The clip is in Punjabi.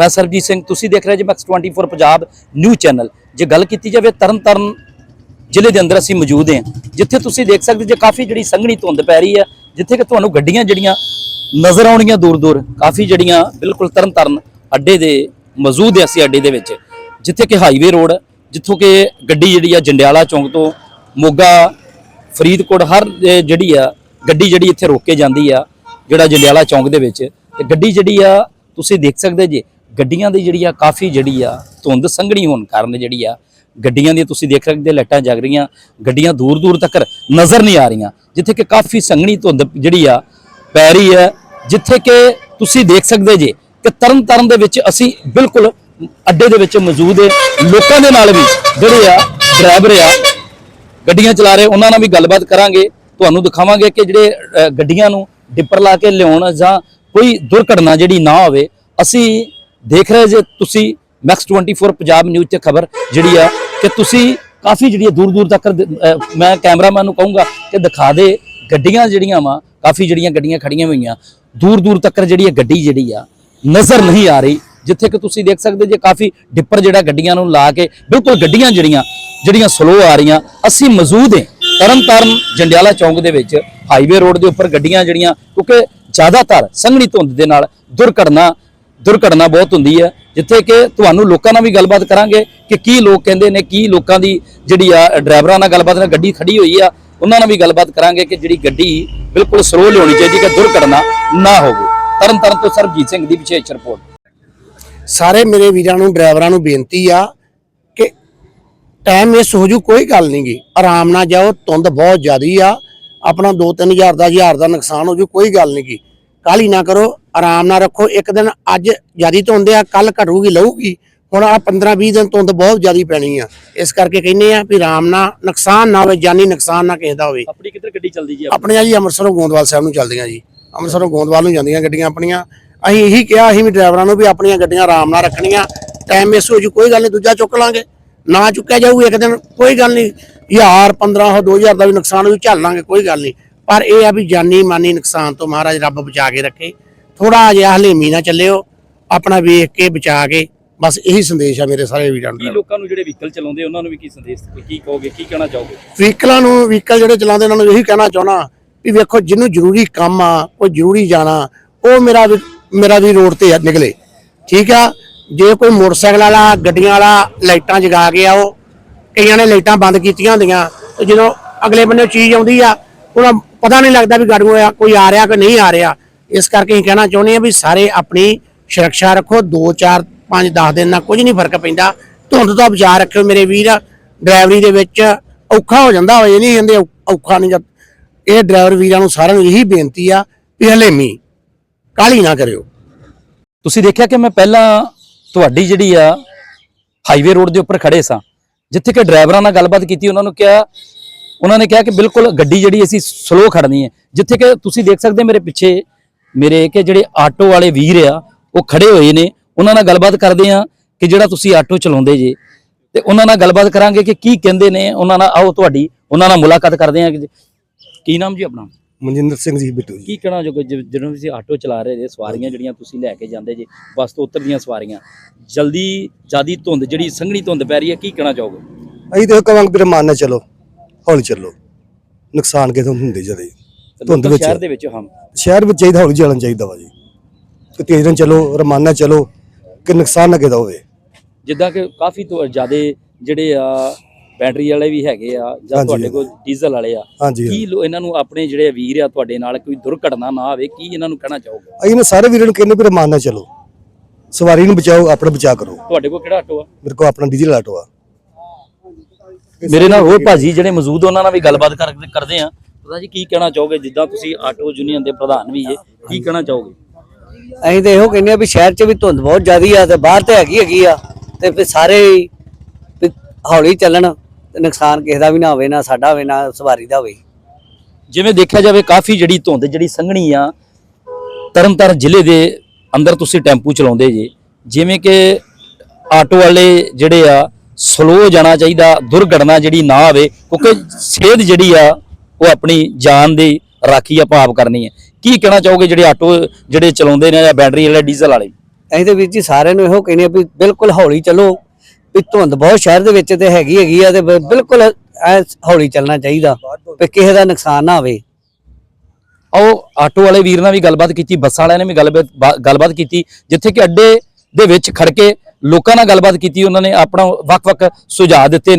ਮੈਂ ਸਰਬਜੀਤ ਸਿੰਘ, ਤੁਸੀਂ ਦੇਖ ਰਹੇ ਜੀ ਮੈਕਸ 24 ਪੰਜਾਬ ਨਿਊ ਚੈਨਲ। ਜੇ ਗੱਲ ਕੀਤੀ ਜਾਵੇ, ਤਰਨਤਾਰਨ ਜ਼ਿਲ੍ਹੇ ਦੇ ਅੰਦਰ ਅਸੀਂ ਮੌਜੂਦ ਹਾਂ, ਜਿੱਥੇ ਤੁਸੀਂ ਦੇਖ ਸਕਦੇ ਜੇ ਕਾਫੀ ਜਿਹੜੀ ਸੰਘਣੀ ਧੁੰਦ ਪੈ ਰਹੀ ਹੈ, ਜਿੱਥੇ ਕਿ ਤੁਹਾਨੂੰ ਗੱਡੀਆਂ ਜਿਹੜੀਆਂ ਨਜ਼ਰ ਆਉਣੀਆਂ ਦੂਰ ਦੂਰ ਕਾਫੀ ਜਿਹੜੀਆਂ ਬਿਲਕੁਲ ਤਰਨਤਾਰਨ ਅੱਡੇ ਦੇ ਮੌਜੂਦ ਹੈ ਅਸੀਂ ਅੱਡੇ ਦੇ ਵਿੱਚ, ਜਿੱਥੇ ਕਿ ਹਾਈਵੇ ਰੋਡ ਜਿੱਥੋਂ ਕਿ ਗੱਡੀ ਜਿਹੜੀ ਆ ਜੰਡਿਆਲਾ ਚੌਂਕ ਤੋਂ ਮੋਗਾ, ਫਰੀਦਕੋਟ, ਹਰ ਜਿਹੜੀ ਆ ਗੱਡੀ ਜਿਹੜੀ ਇੱਥੇ ਰੋਕ ਕੇ ਜਾਂਦੀ ਆ, ਜਿਹੜਾ ਜੰਡਿਆਲਾ ਚੌਂਕ ਦੇ ਵਿੱਚ, ਤੇ ਗੱਡੀ ਜਿਹੜੀ ਆ ਤੁਸੀਂ ਦੇਖ ਸਕਦੇ ਜੇ ਗੱਡੀਆਂ ਦੀ ਜਿਹੜੀ ਆ ਕਾਫੀ ਜਿਹੜੀ ਆ ਧੁੰਦ ਸੰਘਣੀ ਹੋਣ ਕਾਰਨ ਜਿਹੜੀ ਆ ਗੱਡੀਆਂ ਦੀਆਂ ਤੁਸੀਂ ਦੇਖ ਸਕਦੇ ਲਾਈਟਾਂ ਜਗ ਰਹੀਆਂ, ਗੱਡੀਆਂ ਦੂਰ ਦੂਰ ਤੱਕ ਨਜ਼ਰ ਨਹੀਂ ਆ ਰਹੀਆਂ, ਜਿੱਥੇ ਕਿ ਕਾਫੀ ਸੰਘਣੀ ਧੁੰਦ ਜਿਹੜੀ ਆ ਪੈ ਰਹੀ ਹੈ, ਜਿੱਥੇ ਕਿ ਤੁਸੀਂ ਦੇਖ ਸਕਦੇ ਜੇ ਕਿ ਤਰਨ ਤਾਰਨ ਦੇ ਵਿੱਚ ਅਸੀਂ ਬਿਲਕੁਲ ਅੱਡੇ ਦੇ ਵਿੱਚ ਮੌਜੂਦ ਹੈ ਲੋਕਾਂ ਦੇ ਨਾਲ ਵੀ ਜਿਹੜੇ ਆ ਡਰਾਈਵਰ ਆ, ਗੱਡੀਆਂ ਚਲਾ ਰਹੇ, ਉਹਨਾਂ ਨਾਲ ਵੀ ਗੱਲਬਾਤ ਕਰਾਂਗੇ, ਤੁਹਾਨੂੰ ਦਿਖਾਵਾਂਗੇ ਕਿ ਜਿਹੜੇ ਗੱਡੀਆਂ ਨੂੰ ਡਿੱਪਰ ਲਾ ਕੇ ਲਿਆਉਣ ਜਾਂ ਕੋਈ ਦੁਰਘਟਨਾ ਜਿਹੜੀ ਨਾ ਹੋਵੇ, ਅਸੀਂ ਦੇਖ ਰਹੇ ਜੇ ਤੁਸੀਂ ਮੈਕਸ 24 ਪੰਜਾਬ ਨਿਊਜ਼ ਤੇ ਖਬਰ ਜਿਹੜੀ ਆ ਕਿ ਤੁਸੀਂ ਕਾਫੀ ਜਿਹੜੀ ਦੂਰ ਦੂਰ ਤੱਕ ਮੈਂ ਕੈਮਰਾਮੈਨ ਨੂੰ ਕਹੂੰਗਾ ਕਿ ਦਿਖਾ ਦੇ ਗੱਡੀਆਂ ਜਿਹੜੀਆਂ ਵਾ, ਕਾਫੀ ਜਿਹੜੀਆਂ ਗੱਡੀਆਂ ਖੜੀਆਂ ਹੋਈਆਂ। ਦੂਰ ਦੂਰ ਤੱਕ ਜਿਹੜੀ ਇਹ ਗੱਡੀ ਜਿਹੜੀ ਆ, ਨਜ਼ਰ ਨਹੀਂ ਆ ਰਹੀ, ਜਿੱਥੇ ਕਿ ਤੁਸੀਂ ਦੇਖ ਸਕਦੇ ਜੇ ਕਾਫੀ ਡਿੱਪਰ ਜਿਹੜਾ ਗੱਡੀਆਂ ਨੂੰ ਲਾ ਕੇ ਬਿਲਕੁਲ ਗੱਡੀਆਂ ਜਿਹੜੀਆਂ ਜਿਹੜੀਆਂ ਸਲੋ ਆ ਰਹੀਆਂ। ਅਸੀਂ ਮੌਜੂਦ ਹਾਂ ਤਰਨਤਾਰਨ ਜੰਡਿਆਲਾ ਚੌਂਕ ਦੇ ਵਿੱਚ ਹਾਈਵੇ ਰੋਡ ਦੇ ਉੱਪਰ ਗੱਡੀਆਂ ਜਿਹੜੀਆਂ, ਕਿਉਂਕਿ ਜ਼ਿਆਦਾਤਰ ਸੰਘਣੀ ਧੁੰਦ ਦੇ ਨਾਲ ਦੁਰਘਟਨਾ ਦੁਰਘਟਨਾ ਬਹੁਤ ਹੁੰਦੀ ਹੈ, ਜਿੱਥੇ ਕਿ ਤੁਹਾਨੂੰ ਲੋਕਾਂ ਨਾਲ ਵੀ ਗੱਲਬਾਤ ਕਰਾਂਗੇ ਕਿ ਕੀ ਲੋਕ ਕਹਿੰਦੇ ਨੇ, ਕੀ ਲੋਕਾਂ ਦੀ ਜਿਹੜੀ ਆ, ਡਰਾਈਵਰਾਂ ਨਾਲ ਗੱਲਬਾਤ ਨਾਲ ਗੱਡੀ ਖੜੀ ਹੋਈ ਆ, ਉਹਨਾਂ ਨਾਲ ਵੀ ਗੱਲਬਾਤ ਕਰਾਂਗੇ ਕਿ ਜਿਹੜੀ ਗੱਡੀ ਬਿਲਕੁਲ ਸਲੋ ਲਿਆਉਣੀ ਚਾਹੀਦੀ ਕਿ ਦੁਰਘਟਨਾ ਨਾ ਹੋਵੇ। ਤਰਨ ਤਰਨਤਾਰਨ ਤੋਂ ਸਰਜੀਤ ਸਿੰਘ ਦੀ ਵਿਸ਼ੇਸ਼ ਰਿਪੋਰਟ। ਸਾਰੇ ਮੇਰੇ ਵੀਰਾਂ ਨੂੰ, ਡਰਾਈਵਰਾਂ ਨੂੰ ਬੇਨਤੀ ਆ ਕਿ ਟਾਈਮ ਮਿਸ ਹੋ ਜੂ, ਕੋਈ ਗੱਲ ਨਹੀਂ ਗੀ। ਆਰਾਮ ਨਾਲ ਜਾਓ, ਧੁੰਦ ਬਹੁਤ ਜ਼ਿਆਦੀ ਆ। ਆਪਣਾ 2-3000 ਦਾ 1000 ਦਾ ਨੁਕਸਾਨ ਹੋ ਜੂ, ਕੋਈ ਗੱਲ ਨਹੀਂ ਗੀ। ਕਾਹਲੀ ਨਾ ਕਰੋ ਆਰਾਮ ਨਾਲ ਰੱਖੋ। ਇੱਕ ਦਿਨ ਅੱਜ ਜ਼ਿਆਦੀ ਧੁੰਦ ਆ ਕੱਲ ਘਟੂਗੀ ਲਊਗੀ। ਹੁਣ ਆ 15-20 ਦਿਨ ਧੁੰਦ ਬਹੁਤ ਜ਼ਿਆਦੀ ਪੈਣੀ ਆ। ਇਸ ਕਰਕੇ ਕਹਿੰਦੇ ਆ ਵੀ ਆਰਾਮ ਨਾਲ ਨੁਕਸਾਨ ਨਾ ਹੋਵੇ ਜਾਨੀ ਨੁਕਸਾਨ ਨਾ ਕਿਸੇ ਦਾ ਹੋਵੇ। ਆਪਣੀ ਕਿੱਧਰ ਗੱਡੀ ਚੱਲਦੀ ਜੀ ਆਪਣੀਆਂ ਜੀ ਅੰਮ੍ਰਿਤਸਰੋਂ ਗੋਂਦਵਾਲ ਸਾਹਿਬ ਨੂੰ ਚੱਲਦੀਆਂ ਜੀ। ਅੰਮ੍ਰਿਤਸਰੋਂ ਗੋਂਦਵਾਲ ਨੂੰ ਜਾਂਦੀਆਂ ਗੱਡੀਆਂ ਆਪਣੀਆਂ। ਅਸੀਂ ਇਹੀ ਕਿਹਾ ਅਸੀਂ ਵੀ ਡਰਾਈਵਰਾਂ ਨੂੰ ਵੀ ਆਪਣੀਆਂ ਗੱਡੀਆਂ ਆਰਾਮ ਨਾਲ ਰੱਖਣੀਆਂ। ਟਾਈਮ ਮਿਸ ਹੋ ਜੂ ਕੋਈ ਗੱਲ ਨਹੀਂ ਦੂਜਾ ਚੁੱਕ ਲਾਂਗੇ। ਨਾ ਚੁੱਕਿਆ ਜਾਊ ਇੱਕ ਦਿਨ ਕੋਈ ਗੱਲ ਨਹੀਂ। 1000 1500 2000 ਦਾ ਵੀ ਨੁਕਸਾਨ ਵੀ ਝੱਲ ਲਾਂਗੇ ਕੋਈ ਗੱਲ ਨਹੀਂ। ਪਰ ਇਹ ਆ ਵੀ ਜਾਨੀ ਮਾਨੀ ਨੁਕਸਾਨ ਤੋਂ ਮਹਾਰਾਜ ਰੱਬ ਬਚਾ ਕੇ ਰੱਖੇ। ਥੋੜਾ ਜਿਹਾ ਹਲੇਮੀ ਨਾ ਚੱਲਿਓ ਆਪਣਾ ਵੇਖ ਕੇ ਬਚਾ ਕੇ ਬਸ ਇਹੀ ਸੰਦੇਸ਼ ਆ ਮੇਰੇ ਸਾਰੇ ਵੀਰਾਂ ਕੀ ਨੂੰ ਲੋਕਾਂ ਨੂੰ ਜਿਹੜੇ ਵਹੀਕਲ ਚਲਾਉਂਦੇ ਉਹਨਾਂ ਨੂੰ ਵੀ ਕੀ ਸੰਦੇਸ਼ ਕੀ ਕਹੋਗੇ ਕੀ ਕਹਿਣਾ ਚਾਹੋਗੇ? ਵਹੀਕਲਾਂ ਨੂੰ ਵਹੀਕਲ ਜਿਹੜੇ ਚਲਾਉਂਦੇ ਉਹਨਾਂ ਨੂੰ ਇਹੀ ਕਹਿਣਾ ਚਾਹਣਾ ਵੀ ਵੇਖੋ ਜਿਹਨੂੰ ਜ਼ਰੂਰੀ ਕੰਮ ਆ ਕੋਈ ਜ਼ਰੂਰੀ ਜਾਣਾ ਉਹ ਮੇਰਾ ਵੀ ਮੇਰਾ ਵੀ ਰੋਡ ਤੇ ਨਿਕਲੇ। ਠੀਕ ਆ? ਜੇ ਕੋਈ ਮੋਟਰਸਾਈਕਲ ਵਾਲਾ ਗੱਡੀਆਂ ਵਾਲਾ ਲਾਈਟਾਂ ਜਗਾ ਕੇ ਆਓ ਕਈਆਂ ਨੇ ਲਾਈਟਾਂ ਬੰਦ ਕੀਤੀਆਂ ਹੁੰਦੀਆਂ ਤੇ ਜਦੋਂ ਅਗਲੇ ਬੰਨੇ ਚੀਜ਼ ਆਉਂਦੀ ਆ ਉਹਨਾਂ ਪਤਾ ਨਹੀਂ ਲੱਗਦਾ ਵੀ ਗਾੜੂ ਆ ਕੋਈ ਆ ਰਿਹਾ ਕੋਈ ਨਹੀਂ ਆ ਰਿਹਾ। ਇਸ ਕਰਕੇ ਅਸੀਂ ਕਹਿਣਾ ਚਾਹੁੰਦੇ ਆ ਵੀ ਸਾਰੇ ਆਪਣੀ ਸੁਰੱਖਿਆ ਰੱਖੋ 2 4 5 10 ਦਿਨ ਨਾਲ ਕੁਝ ਨਹੀਂ ਫ਼ਰਕ ਪੈਂਦਾ। ਧੁੰਦ ਤੋਂ ਬਚਾ ਰੱਖਿਓ ਮੇਰੇ ਵੀਰ, ਡਰਾਈਵਰੀ ਦੇ ਵਿੱਚ ਔਖਾ ਹੋ ਜਾਂਦਾ ਹੋਏ ਨਹੀਂ ਕਹਿੰਦੇ ਔਖਾ ਨਹੀਂ ਜਦ, ਇਹ ਡਰਾਈਵਰ ਵੀਰਾਂ ਨੂੰ ਸਾਰਿਆਂ ਨੂੰ ਇਹੀ ਬੇਨਤੀ ਆ ਵੀ ਹਲੇਮੀ ਕਾਲੀ ਨਾ ਕਰਿਓ। ਤੁਸੀਂ ਦੇਖਿਆ ਕਿ ਮੈਂ ਪਹਿਲਾਂ ਤੁਹਾਡੀ ਜਿਹੜੀ ਆ ਹਾਈਵੇ ਰੋਡ ਦੇ ਉੱਪਰ ਖੜੇ ਸਾਂ, ਜਿੱਥੇ ਕਿ ਡਰਾਈਵਰਾਂ ਨਾਲ ਗੱਲਬਾਤ ਕੀਤੀ, ਉਹਨਾਂ ਨੂੰ ਕਿਹਾ, ਉਹਨਾਂ ਨੇ ਕਿਹਾ ਕਿ ਬਿਲਕੁਲ ਗੱਡੀ ਜਿਹੜੀ ਅਸੀਂ ਸਲੋ ਖੜਨੀ ਹੈ, ਜਿੱਥੇ ਕਿ ਤੁਸੀਂ ਦੇਖ ਸਕਦੇ ਮੇਰੇ ਪਿੱਛੇ ਮੇਰੇ ਕਿ ਜਿਹੜੇ ਆਟੋ ਵਾਲੇ ਵੀਰ ਆ ਉਹ ਖੜੇ ਹੋਏ ਨੇ। ਉਹਨਾਂ ਨਾਲ ਗੱਲਬਾਤ ਕਰਦੇ ਆ ਕਿ ਜਿਹੜਾ ਤੁਸੀਂ ਆਟੋ ਚਲਾਉਂਦੇ ਜੇ। ਤੇ ਉਹਨਾਂ ਨਾਲ ਗੱਲਬਾਤ ਕਰਾਂਗੇ ਕਿ ਕੀ ਕਹਿੰਦੇ ਨੇ। ਉਹਨਾਂ ਨਾਲ ਆਓ ਤੁਹਾਡੀ ਉਹਨਾਂ ਨਾਲ ਮੁਲਾਕਾਤ ਕਰਦੇ ਆ ਕੀ ਨਾਮ ਜੀ ਆਪਣਾ? ਮਨਜਿੰਦਰ ਸਿੰਘ ਜੀ ਬਿੱਟੂ ਜੀ। ਕੀ ਕਹਿਣਾ ਜੋ ਜਦੋਂ ਤੁਸੀਂ ਆਟੋ ਚਲਾ ਰਹੇ ਜੇ ਸਵਾਰੀਆਂ ਜਿਹੜੀਆਂ ਤੁਸੀਂ ਲੈ ਕੇ ਜਾਂਦੇ ਜੇ ਬੱਸ ਤੋਂ ਉਤਰਦੀਆਂ ਸਵਾਰੀਆਂ ਜਲਦੀ ਜਿਆਦੀ ਧੁੰਦ ਜਿਹੜੀ ਸੰਘਣੀ ਧੁੰਦ ਪੈ ਰਹੀ ਹੈ ਕੀ ਕਹਿਣਾ ਚਾਹੋਗੇ? ਅਸੀਂ ਤਾਂ ਕਵਾਂਗੇ ਵੀਰੇ ਮਾਨ ਨਾ ਚਲੋ ਹੌਲੀ ਚੱਲੋ। ਨੁਕਸਾਨ ਕਿਥੋਂ ਹੁੰਦੇ ਜਦੇ। ਧੁੰਦ ਵਿੱਚ। ਸ਼ਹਿਰ ਦੇ ਵਿੱਚ ਹਮ ਸ਼ਹਿਰ ਵਿੱਚ ਚਾਹੀਦਾ ਹੌਲੀ ਚੱਲਣ ਚਾਹੀਦਾ ਵਾ ਜੀ। ਕਿ ਤੇਜ਼ ਨਾਲ ਚਲੋ ਰਮਾਨਾ ਚਲੋ ਕਿ ਨੁਕਸਾਨ ਨਾ ਕਿਦਾ ਹੋਵੇ। ਜਿੱਦਾਂ ਕਿ ਕਾਫੀ ਤੋਂ ਜ਼ਿਆਦੇ ਜਿਹੜੇ ਆ ਬੈਟਰੀ ਵਾਲੇ ਵੀ ਹੈਗੇ ਆ ਜਾਂ ਤੁਹਾਡੇ ਕੋਲ ਡੀਜ਼ਲ ਵਾਲੇ ਆ ਕੀ ਇਹਨਾਂ ਨੂੰ ਆਪਣੇ ਜਿਹੜੇ ਵੀਰ ਆ ਤੁਹਾਡੇ ਨਾਲ ਕੋਈ ਦੁਰਘਟਨਾ ਨਾ ਆਵੇ ਕੀ ਇਹਨਾਂ ਨੂੰ ਕਹਿਣਾ ਚਾਹੋਗੇ? ਅਸੀਂ ਨਾ ਸਾਰੇ ਵੀਰਾਂ ਨੂੰ ਕਹਿੰਦੇ ਵੀ ਰਮਾਨ ਨਾ ਚਲੋ। ਸਵਾਰੀ ਨੂੰ ਬਚਾਓ ਆਪਣਾ ਬਚਾ ਕਰੋ। ਤੁਹਾਡੇ ਕੋਲ ਕਿਹੜਾ ਆਟੋ ਆ? ਮੇਰੇ ਕੋਲ ਆਪਣਾ ਡੀਜ਼ਲ ਆਟੋ ਆ। ਮੇਰੇ ਨਾਲ ਹੋਰ ਭਾਜੀ ਜਿਹੜੇ ਮੌਜੂਦ ਉਹਨਾਂ ਨਾਲ ਵੀ ਗੱਲਬਾਤ ਕਰ- ਕਰਦੇ ਆ। ਪਤਾ ਜੀ ਕੀ ਕਹਿਣਾ ਚਾਹੋਗੇ? ਜਿੱਦਾਂ ਤੁਸੀਂ ਆਟੋ ਯੂਨੀਅਨ ਦੇ ਪ੍ਰਧਾਨ ਵੀ ਜੇ ਕੀ ਕਹਿਣਾ ਚਾਹੋਗੇ? ਅਸੀਂ ਤਾਂ ਇਹੋ ਕਹਿੰਦੇ ਆ ਵੀ ਸ਼ਹਿਰ 'ਚ ਵੀ ਧੁੰਦ ਬਹੁਤ ਜ਼ਿਆਦੀ ਆ ਤੇ ਬਾਹਰ ਤੇ ਹੈਗੀ ਹੈਗੀ ਆ ਤੇ ਫਿਰ ਸਾਰੇ ਵੀ ਹੌਲੀ ਚੱਲਣ ਤੇ ਨੁਕਸਾਨ ਕਿਸੇ ਦਾ ਵੀ ਨਾ ਹੋਵੇ ਨਾ ਸਾਡਾ ਹੋਵੇ ਨਾ ਸਵਾਰੀ ਦਾ ਹੋਵੇ। ਜਿਵੇਂ ਦੇਖਿਆ ਜਾਵੇ ਕਾਫੀ ਜਿਹੜੀ ਧੁੰਦ ਜਿਹੜੀ ਸੰਘਣੀ ਆ ਤਰਨਤਾਰਨ ਜ਼ਿਲ੍ਹੇ ਦੇ ਅੰਦਰ ਤੁਸੀਂ ਟੈਂਪੂ ਚਲਾਉਂਦੇ ਜੇ ਜਿਵੇਂ ਕਿ ਆਟੋ ਵਾਲੇ ਜਿਹੜੇ ਆ ਸਲੋ ਜਾਣਾ ਚਾਹੀਦਾ ਦੁਰਘਟਨਾ ਜਿਹੜੀ ਨਾ ਆਵੇ ਕਿਉਂਕਿ ਸਿਹਤ ਜਿਹੜੀ ਆ ਉਹ ਆਪਣੀ ਜਾਨ ਦੀ ਰਾਖੀ ਆਪਾਂ ਆਪ ਕਰਨੀ ਹੈ। ਕੀ ਕਹਿਣਾ ਚਾਹੋਗੇ ਜਿਹੜੇ ਆਟੋ ਜਿਹੜੇ ਚਲਾਉਂਦੇ ਨੇ ਜਾਂ ਬੈਟਰੀ ਵਾਲੇ ਡੀਜ਼ਲ ਵਾਲੇ? ਅਸੀਂ ਤੇ ਵੀਰ ਜੀ ਸਾਰਿਆਂ ਨੂੰ ਇਹੋ ਕਹਿੰਦੇ ਆ ਵੀ ਬਿਲਕੁਲ ਹੌਲੀ ਚੱਲੋ। ਵੀ ਧੁੰਦ ਬਹੁਤ ਸ਼ਹਿਰ ਦੇ ਵਿੱਚ ਤੇ ਹੈਗੀ ਹੈਗੀ ਆ ਤੇ ਬਿਲਕੁਲ ਐ ਹੌਲੀ ਚੱਲਣਾ ਚਾਹੀਦਾ ਵੀ ਕਿਸੇ ਦਾ ਨੁਕਸਾਨ ਨਾ ਹੋਵੇ। ਆਓ ਆਟੋ ਵਾਲੇ ਵੀਰ ਨਾਲ ਵੀ ਗੱਲਬਾਤ ਕੀਤੀ ਬੱਸਾਂ ਵਾਲਿਆਂ ਨੇ ਵੀ ਗੱਲਬਾਤ ਗੱਲਬਾਤ ਕੀਤੀ ਜਿੱਥੇ ਕਿ ਅੱਡੇ ਦੇ ਵਿੱਚ ਖੜ ਕੇ ਲੋਕਾਂ ਨਾਲ ਗੱਲਬਾਤ ਕੀਤੀ ਉਹਨਾਂ ਨੇ ਆਪਣਾ ਵੱਖ-ਵੱਖ ਸੁਝਾਅ ਦਿੱਤੇ